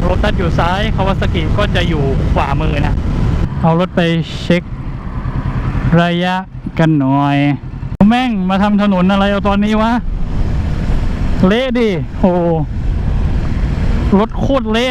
โรตัสอยู่ซ้ายคาวาสกิก็จะอยู่ขวามือนะ เอารถไปเช็คระยะกันหน่อย แม่งมาทำถนนอะไรเอาตอนนี้วะ เละดิโอ้รถโคตรเละ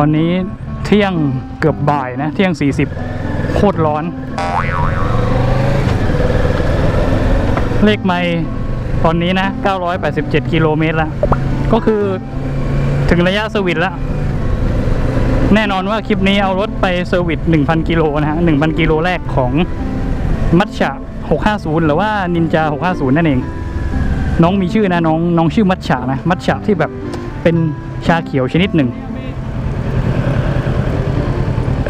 อนนี้เที่ยงเกือบบ่ายนะ เที่ยง 40 โคตรร้อน เลขไม่ตอนนี้นะ 987 กิโลเมตรละก็คือถึงระยะเซอร์วิสแล้ว แน่นอนว่าคลิปนี้เอารถไปเซอร์วิส 1,000 กิโลนะฮะ 1,000 กิโลแรกของมัชชะ650 หรือว่านินจา 650 นั่นเอง น้องมีชื่อนะ น้องน้องชื่อมัชชะนะ มัชชะที่แบบเป็นชาเขียวชนิดหนึ่ง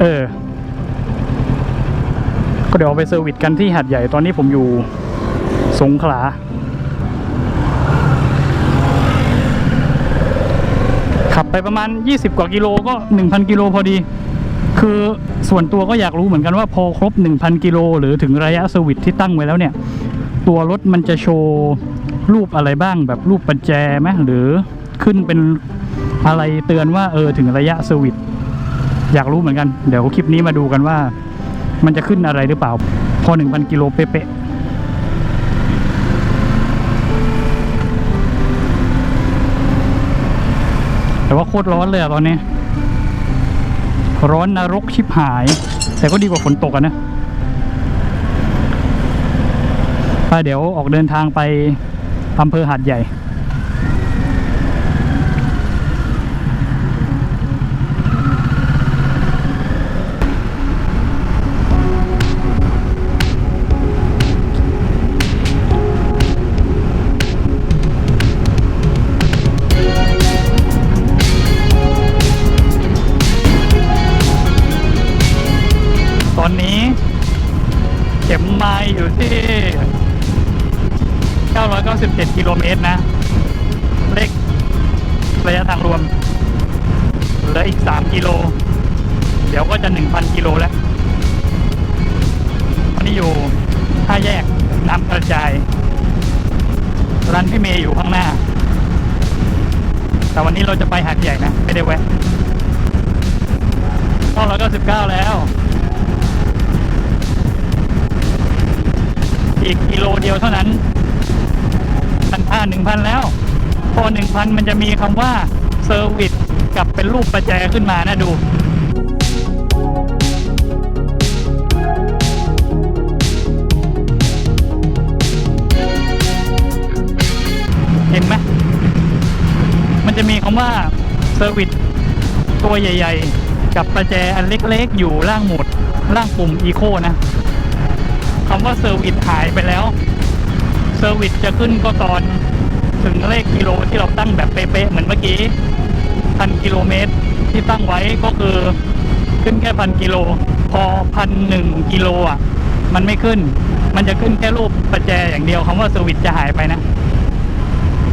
เออ ก็เดี๋ยวไปเซอร์วิสกันที่หัดใหญ่ตอนนี้ผมอยู่สงขลาขับไปประมาณ 20 กว่ากิโลก็ 1,000 กิโลพอดี คือส่วนตัวก็อยากรู้เหมือนกันว่าพอครบ 1,000 กิโลหรือถึงระยะเซอร์วิสที่ตั้งไว้แล้วเนี่ย ตัวรถมันจะโชว์รูปอะไรบ้างแบบรูปประแจไหมหรือขึ้นเป็นอะไรเตือนว่าเออถึงระยะเซอร์วิส อยากรู้เหมือนกัน เดี๋ยวคลิปนี้มาดูกันว่า มันจะขึ้นอะไรหรือเปล่า พอ 1,000 กิโลเป๊ะแต่ว่าโคตรร้อนเลยอะตอนนี้ ร้อนนรกชิบหาย แต่ก็ดีกว่าฝนตกอะนะไปเดี๋ยวออกเดินทางไปอำเภอหาดใหญ่ 97 กิโลเมตรนะ เลขระยะทางรวม เหลืออีก 3 กิโล เดี๋ยวก็จะ 1,000 กิโลแล้ววันนี้อยู่ท่าแยกน้ำกระจาย ร้านพี่เมย์อยู่ข้างหน้า แต่วันนี้เราจะไปหาดใหญ่นะ ไม่ได้แวะ999แล้ว อีกกิโลเดียวเท่านั้น มันค่าหนึ่งพันแล้วพอหนึ่งพันมันจะมีคำว่าเซอร์วิสกับเป็นรูปประแจขึ้นมานะดูเห็นไหมมันจะมีคำว่าเซอร์วิสตัวใหญ่ ๆ กับประแจอันเล็กๆ อยู่ล่างหมุดล่างปุ่มอีโคนะคำว่าเซอร์วิสหายไปแล้ว เซอร์วิสจะขึ้นก็ตอนถึงเลขกิโลที่เราตั้งแบบเป๊ะๆเหมือนเมื่อกี้พันกิโลเมตรที่ตั้งไว้ก็คือขึ้นแค่พันกิโล พอพันหนึ่งกิโลอะ มันไม่ขึ้น มันจะขึ้นแค่รูปประแจอย่างเดียวคำว่าเซอร์วิสจะหายไปนะ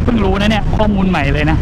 เพิ่งรู้นะเนี่ย ข้อมูลใหม่เลยนะ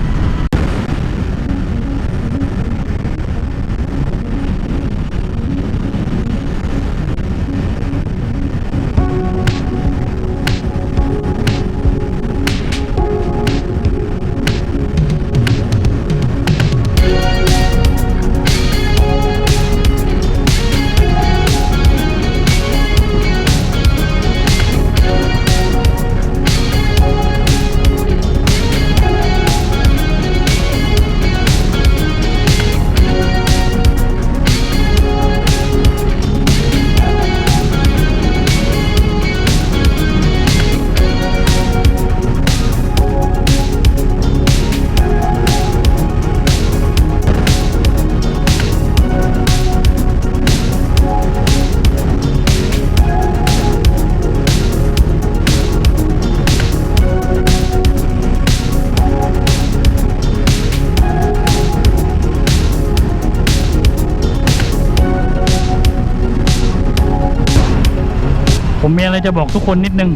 มีอะไรจะบอกทุกคนนิดนึง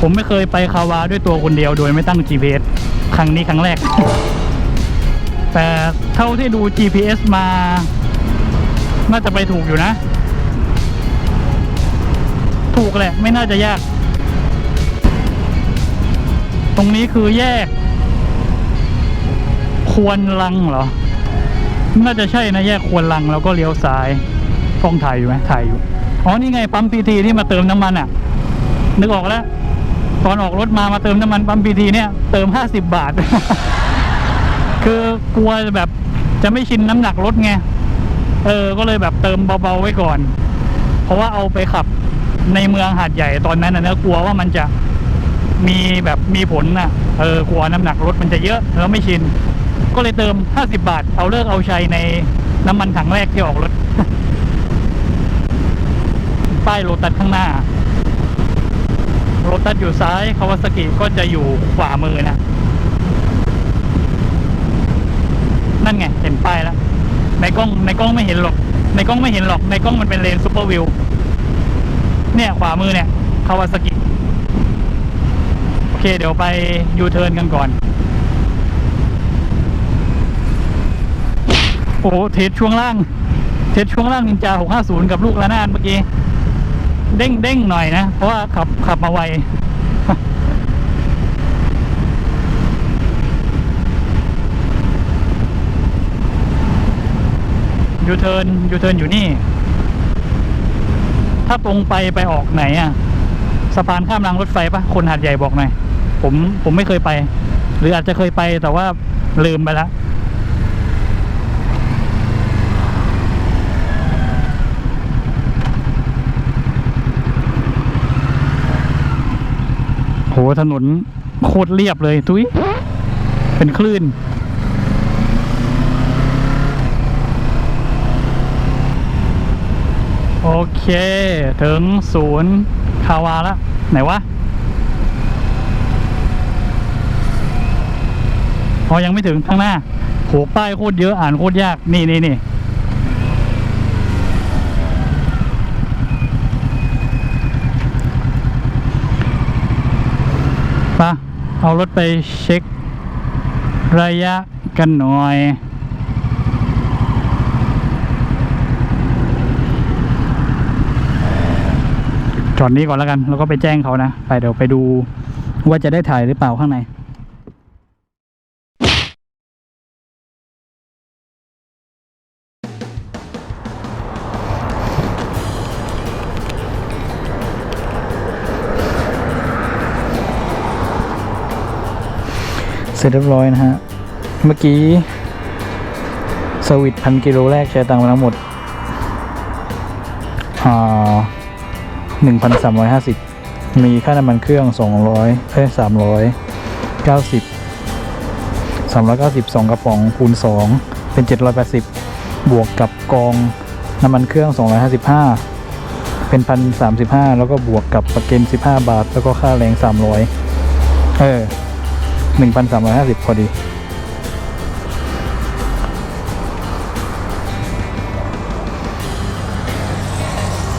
ผมไม่เคยไปคาวาด้วยตัวคนเดียวโดยไม่ตั้ง GPS ครั้งนี้ครั้งแรก แต่เท่าที่ดู GPS มา น่าจะไปถูกอยู่นะ ถูกแหละ ไม่น่าจะยาก ตรงนี้คือแยก ควรลังเหรอ น่าจะใช่นะแยกควรลังแล้วก็เลี้ยวซ้ายกล้องถ่ายอยู่ไหมถ่ายอยู่ อ๋อนี่ไงปั๊มพีทีที่มาเติมน้ำมันอะ นึกออกแล้วตอนออกรถมามาเติมน้ำมันปั๊มพีทีเนี่ยเติมห้าสิบบาท คือกลัวแบบจะไม่ชินน้ำหนักรถไงเออ ก็เลยแบบเติมเบาๆไว้ก่อน เพราะว่าเอาไปขับในเมืองหาดใหญ่ตอนนั้นนะเนอกลัวว่ามันจะมีแบบมีผลน่ะเออกลัวน้ำหนักรถมันจะเยอะแล้วไม่ชิน ก็เลยเติม 50 บาท เอาเลิกเอาชัยในน้ำมันถังแรกที่ออกรถ ป้ายโรตัสข้างหน้าโรตัสอยู่ซ้ายคาวาซากิก็จะอยู่ขวามือนะ นั่นไง เห็นป้ายแล้ว ในกล้องในกล้องไม่เห็นหรอก ในกล้องไม่เห็นหรอก ในกล้องมันเป็นเลนซูเปอร์วิว เนี่ย ขวามือเนี่ยคาวาซากิ โอเค เดี๋ยวไปยูเทิร์นกันก่อน โอ้โหเทสช่วงล่างเทสช่วงล่างนินจา 650 กับลูกระนาดเมื่อกี้ เด้งเด้งหน่อยนะ เพราะว่าขับขับมาไวยูเทิร์นยูเทิร์นอยู่นี่ ถ้าตรงไปไปออกไหนอะสะพานข้ามรางรถไฟปะคนหาดใหญ่บอกหน่อย ผมผมไม่เคยไป หรืออาจจะเคยไปแต่ว่าลืมไปแล้ว โหถนนโคตรเรียบเลยทุยเป็นคลื่น โอเค ถึงศูนย์คาวาแล้วไหนวะพอยังไม่ถึงข้างหน้าโหป้ายโคตรเยอะอ่านโคตรยาก นี่นี่นี่ปะ เอารถไปเช็คระยะกันหน่อยจอดนี้ก่อนแล้วกัน แล้วก็ไปแจ้งเขานะ ไปเดี๋ยวไปดูว่าจะได้ถ่ายหรือเปล่าข้างใน ร็จเรียบร้อยนะฮะ เมื่อกี้สวิตพันกิโลแรกใช้ตังค์ไปทั้งหมดอ่าหนึ่งพันสามร้อยห้าสิบมีค่าน้ำมันเครื่องสองร้อยเอ้ยสามร้อยเก้าสิบสามร้อยเก้าสิบสองกระป๋องคูณสองเป็นเจ็ดร้อยแปดสิบบวกกับกองน้ำมันเครื่องสองร้อยห้าสิบห้าเป็นพันสามสิบห้าแล้วก็บวกกับประกันสิบห้าบาท แล้วก็ค่าแรงสามร้อยเออ หนึ่งพันสามร้อยห้าสิบพอดี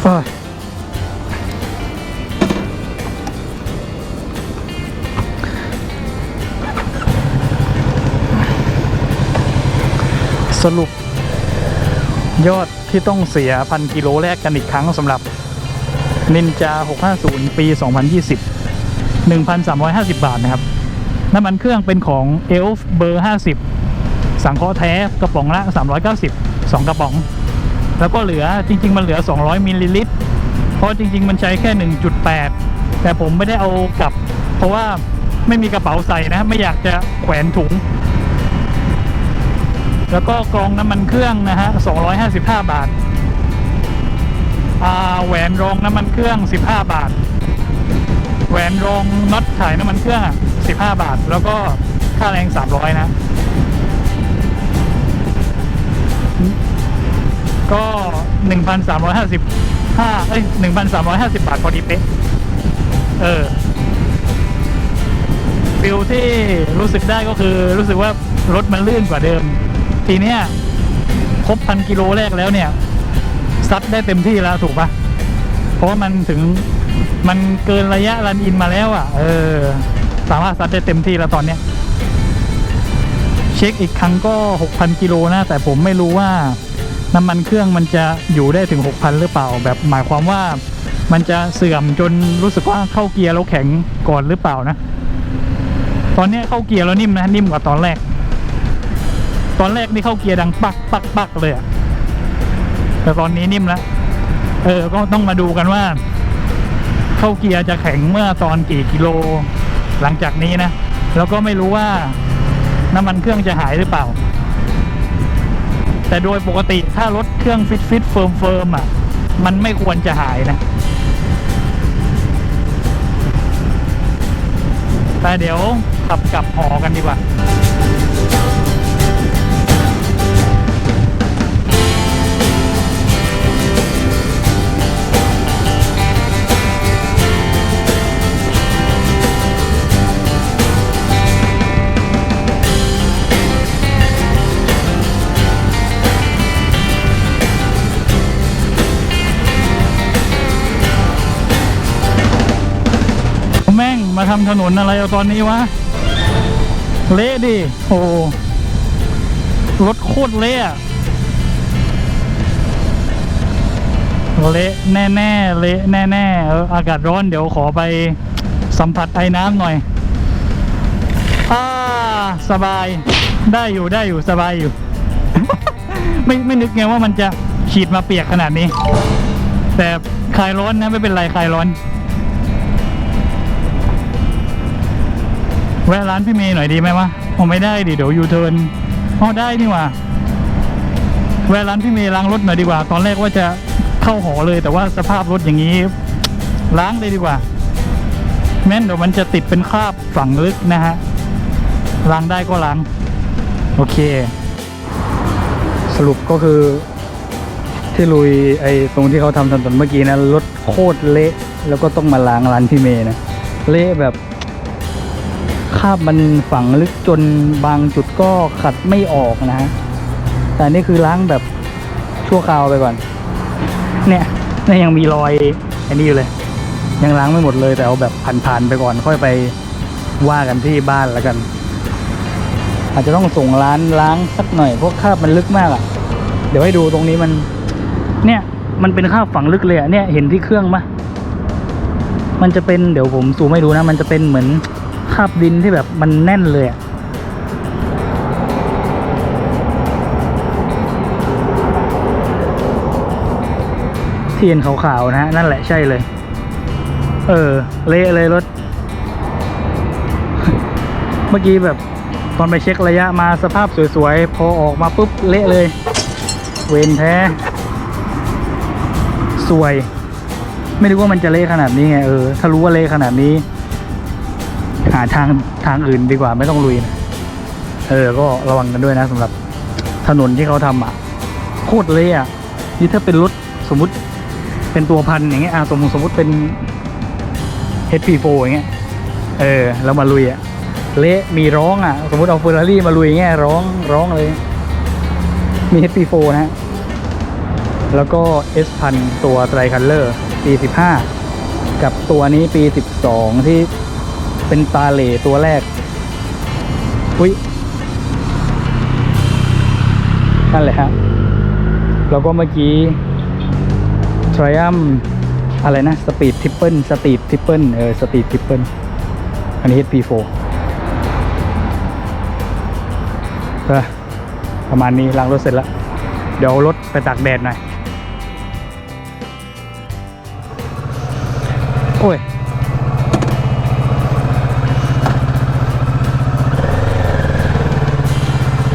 โอ้ยสรุป ยอดที่ต้องเสียพันกิโลแรกกันอีกครั้งสำหรับนินจา 650 ปี 2020 1,350 บาทนะครับ น้ำมันเครื่องเป็นของเอลฟ์เบอร์ 50 สังเคราะห์แท้กระป๋องละ 390 2 กระป๋อง แล้วก็เหลือจริง ๆ มันเหลือ 200มิลลิลิตรเพราะจริง ๆ มันใช้แค่ 1.8 แต่ผมไม่ได้เอากลับ เพราะว่าไม่มีกระเป๋าใส่นะ ไม่อยากจะแขวนถุง แล้วก็กรองน้ำมันเครื่องนะฮะ 255 บาทอ่าแหวนรองน้ำมันเครื่อง 15 บาท แหวนรองน็อตถ่ายน้ำมันเครื่องอะ 15บาท แล้วก็ค่าแรง 300 นะ ก็ 1,355 เอ้ย 1,350 บาทพอดีเป๊ะ เออฟิลที่รู้สึกได้ก็คือรู้สึกว่ารถมันลื่นกว่าเดิม ทีเนี้ยครบพันกิโลแรกแล้วเนี่ย ซัดได้เต็มที่แล้วถูกปะเพราะว่ามันถึงมันเกินระยะรันอินมาแล้วอะ เออ สามารถซัดได้เต็มที่แล้วตอนเนี้ยเช็คอีกครั้งก็ 6,000 กิโลนะ แต่ผมไม่รู้ว่าน้ำมันเครื่องมันจะอยู่ได้ถึง 6,000 หรือเปล่า แบบหมายความว่ามันจะเสื่อมจนรู้สึกว่าเข้าเกียร์แล้วแข็งก่อนหรือเปล่านะ ตอนนี้เข้าเกียร์แล้วนิ่มนะนิ่มกว่าตอนแรก ตอนแรกนี่เข้าเกียร์ดังปักปักปักเลยอะแต่ตอนนี้นิ่มแล้ว เออ ก็ต้องมาดูกันว่า เข้าเกียร์จะแข็งเมื่อตอนกี่กิโล หลังจากนี้นะ แล้วก็ไม่รู้ว่าน้ำมันเครื่องจะหายหรือเปล่า แต่โดยปกติถ้ารถเครื่องฟิตฟิตเฟิร์มเฟิร์มอะ มันไม่ควรจะหายนะแต่เดี๋ยวขับกลับหอกันดีกว่า ถนนอะไรเอาตอนนี้วะ เละดิ โอ้รถโคตรเละเละแน่แน่ๆเละแน่แน่ๆอากาศร้อนเดี๋ยวขอไปสัมผัสไอ้น้ำหน่อยอ่าสบายได้อยู่ได้อยู่สบายอยู่ ไม่ไม่นึกไงว่ามันจะฉีดมาเปียกขนาดนี้ แต่คลายร้อนนะไม่เป็นไรคลายร้อน แวะร้านพี่เมย์หน่อยดีไหมวะผมไม่ได้ดิเดี๋ยวยูเทิร์นอ๋อได้นี่ว่าแวะร้านพี่เมย์ล้างรถหน่อยดีกว่า ตอนแรกว่าจะเข้าหอเลย แต่ว่าสภาพรถอย่างนี้ ล้างเลยดีกว่า แม้นเดี๋ยวมันจะติดเป็นคราบฝังลึกนะฮะล้างได้ก็ล้าง โอเค สรุปก็คือ ที่ลุยไอ้ตรงที่เขาทำถนนเมื่อกี้นะรถโคตรเละ แล้วก็ต้องมาล้างร้านพี่เมย์นะ เละแบบ คราบมันฝังลึกจนบางจุดก็ขัดไม่ออกนะฮะแต่นี่คือล้างแบบชั่วคราวไปก่อน เนี่ยเนี่ยยังมีรอยอันนี้อยู่เลย ยังล้างไม่หมดเลยแต่เอาแบบผ่านๆไปก่อนค่อยไปว่ากันที่บ้านแล้วกัน อาจจะต้องส่งร้านล้างสักหน่อยเพราะคราบมันลึกมากอะ่ะ เดี๋ยวให้ดูตรงนี้มัน เนี่ย มันเป็นคราบฝังลึกเลยอะ่ะเนี่ยเห็นที่เครื่องปะมันจะเป็นเดี๋ยวผมซูไมให้ดูนะ มันจะเป็นเหมือน คราบดินที่แบบมันแน่นเลยอะเทียนขาวๆนะฮะ นั่นแหละใช่เลย เออ เละเลยรถ เมื่อกี้แบบตอนไปเช็คระยะมาสภาพสวยๆ พอออกมาปุ๊บ เละเลย เวนแท้ สวย ไม่รู้ว่ามันจะเละขนาดนี้ไง เออ ถ้ารู้ว่าเละขนาดนี้ หาทางทางอื่นดีกว่าไม่ต้องลุยนะเออ ก็ระวังกันด้วยนะสำหรับถนนที่เขาทำอะโคตรเละอะนี่ถ้าเป็นรถสมมุติเป็นตัวพันอย่างเงี้ยอะสมมติสมมติเป็น HP4 อย่างเงี้ยเออแล้วมาลุยอะเละมีร้องอะ สมมติเอาเฟอร์รารี่มาลุยอย่างเงี้ยร้องร้องเลย มี HP4 นะฮะแล้วก็ S พันตัวไตรคัลเลอร์ปี 15 กับตัวนี้ปี 12 ที่ เป็นตาเหล่ตัวแรก อุ้ยนั่นแหละฮะแล้วก็เมื่อกี้ Triumph อะไรนะสปีดทิปเปิลสตีดทิปเปิลเออสตีดทิปเปิลอันนี้ HP4 ประมาณนี้ล้างรถเสร็จแล้ว เดี๋ยวเอารถไปตากแดดหน่อย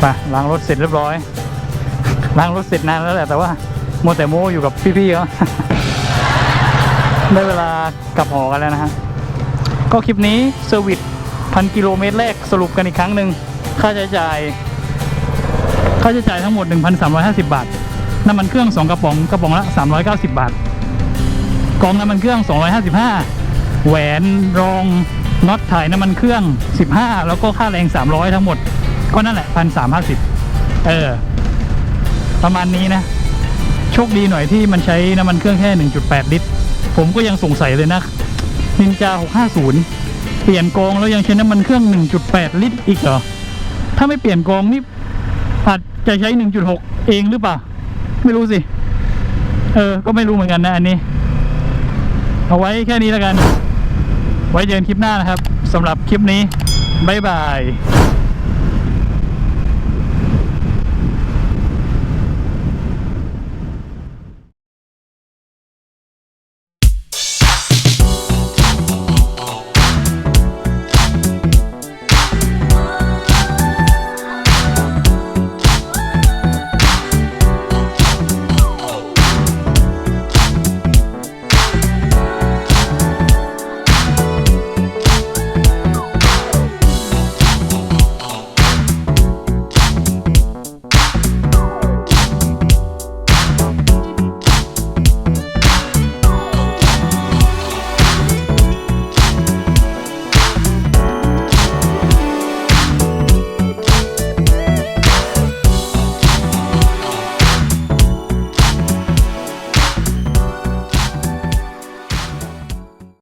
ไปล้างรถเสร็จเรียบร้อยล้างรถเสร็จนานแล้วแหละแต่ว่าโมแต่โมอยู่กับพี่ๆเขาได้เวลากลับหอกันแล้วนะฮะก็คลิปนี้เซอร์วิสพันกิโลเมตรแรกสรุปกันอีกครั้งหนึ่งค่าใช้จ่าย ค่าใช้จ่ายทั้งหมด 1,350 บาท น้ำมันเครื่อง 2 กระป๋องกระป๋องละ 390 บาท กองน้ำมันเครื่อง 255 แหวนรองน็อตถ่ายน้ำมันเครื่อง 15 แล้วก็ค่าแรง 300 ทั้งหมด ก็นั่นแหละ1,350เออ ประมาณนี้นะ โชคดีหน่อยที่มันใช้น้ำมันเครื่องแค่ 1.8 ลิตรผมผมก็ยังสงสัยเลยนะนินจา650 เปลี่ยนกองแล้วยังใช้น้ำมันเครื่อง 1.8 ลิตรอีกเหรอ ถ้าไม่เปลี่ยนกองนี่อาจจะใช้ 1.6 เองหรือเปล่า ไม่รู้สิ เออ ก็ไม่รู้เหมือนกันนะอันนี้ เอาไว้แค่นี้แล้วกัน ไว้เจอกันคลิปหน้านะครับสำหรับคลิปนี้บ๊ายบาย